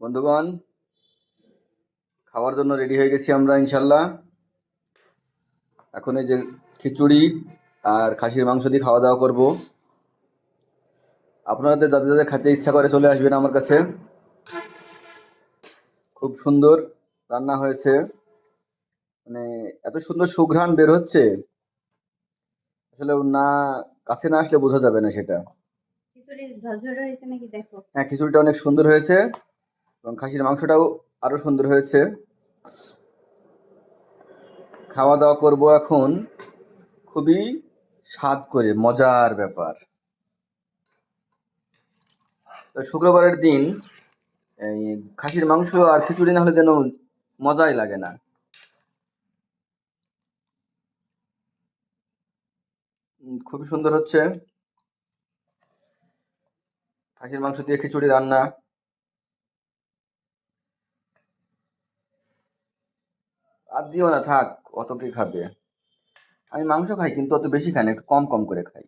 বন্ধুগণ খাওয়ার জন্য রেডি হয়ে গেছি আমরা ইনশাল্লাহ এখন এই যে খিচুড়ি আর খাসির মাংস দিয়ে খাওয়া দাওয়া করব। আপনাদের যাদের যাদের খেতে ইচ্ছা করে চলে আসবেন আমার কাছে। খুব সুন্দর রান্না হয়েছে। মানে এত সুন্দর সুঘ্রাণ বের হচ্ছে। আসলে না কাছে না আসলে বোঝা যাবে না সেটা। খিচুড়ি ঝরঝরে হয়েছে নাকি দেখো? হ্যাঁ খিচুড়িটা অনেক সুন্দর হয়েছে। এবং খাসির মাংসটাও আরও সুন্দর হয়েছে। খাওয়া দাওয়া করব এখন। খুবই স্বাদ করে, মজার ব্যাপার। তো শুক্রবারের দিন এই খাসির মাংস আর খিচুড়ি না হলে যেন মজাই লাগে না। খুবই সুন্দর হচ্ছে। খাসির মাংস দিয়ে খিচুড়ি রান্না। আর দিও না, থাক, অত কে খাবে? আমি মাংস খাই, কিন্তু অত বেশি খাই না, একটু কম কম করে খাই।